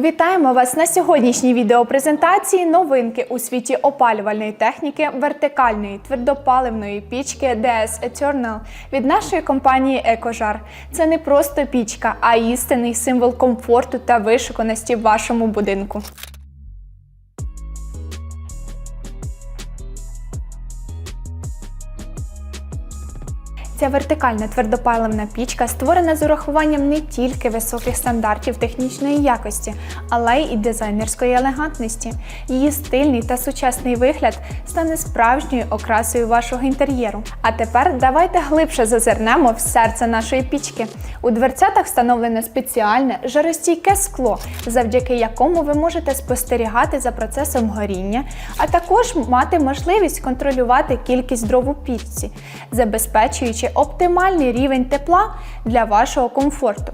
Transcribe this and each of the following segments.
Вітаємо вас на сьогоднішній відеопрезентації новинки у світі опалювальної техніки вертикальної твердопаливної пічки DS Eternal від нашої компанії Екожар. Це не просто пічка, а істинний символ комфорту та вишуканості в вашому будинку. Ця вертикальна твердопаливна пічка створена з урахуванням не тільки високих стандартів технічної якості, але й дизайнерської елегантності. Її стильний та сучасний вигляд стане справжньою окрасою вашого інтер'єру. А тепер давайте глибше зазирнемо в серце нашої пічки. У дверцятах встановлене спеціальне жаростійке скло, завдяки якому ви можете спостерігати за процесом горіння, а також мати можливість контролювати кількість дров у пічці, забезпечуючи оптимальний рівень тепла для вашого комфорту.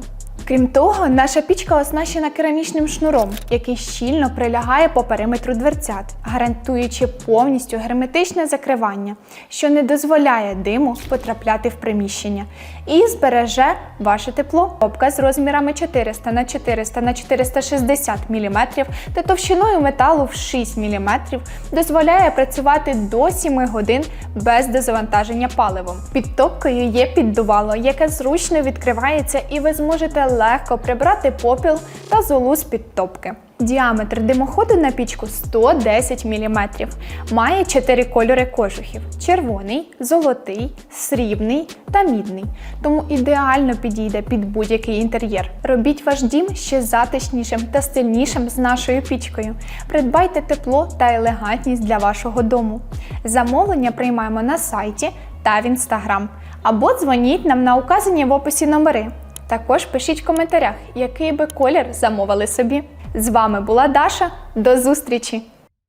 Крім того, наша пічка оснащена керамічним шнуром, який щільно прилягає по периметру дверцят, гарантуючи повністю герметичне закривання, що не дозволяє диму потрапляти в приміщення, і збереже ваше тепло. Копка з розмірами 400 на 400 на 460 мм та товщиною металу в 6 мм дозволяє працювати до 7 годин без дозавантаження паливом. Під топкою є піддувало, яке зручно відкривається, і ви зможете легко прибрати попіл та золу з під топки. Діаметр димоходу на пічку 110 мм. Має 4 кольори кожухів: червоний, золотий, срібний та мідний. Тому ідеально підійде під будь-який інтер'єр. Робіть ваш дім ще затишнішим та стильнішим з нашою пічкою. Придбайте тепло та елегантність для вашого дому. Замовлення приймаємо на сайті та в інстаграм. Або дзвоніть нам на указані в описі номери. Також пишіть в коментарях, який би колір замовили собі. З вами була Даша. До зустрічі!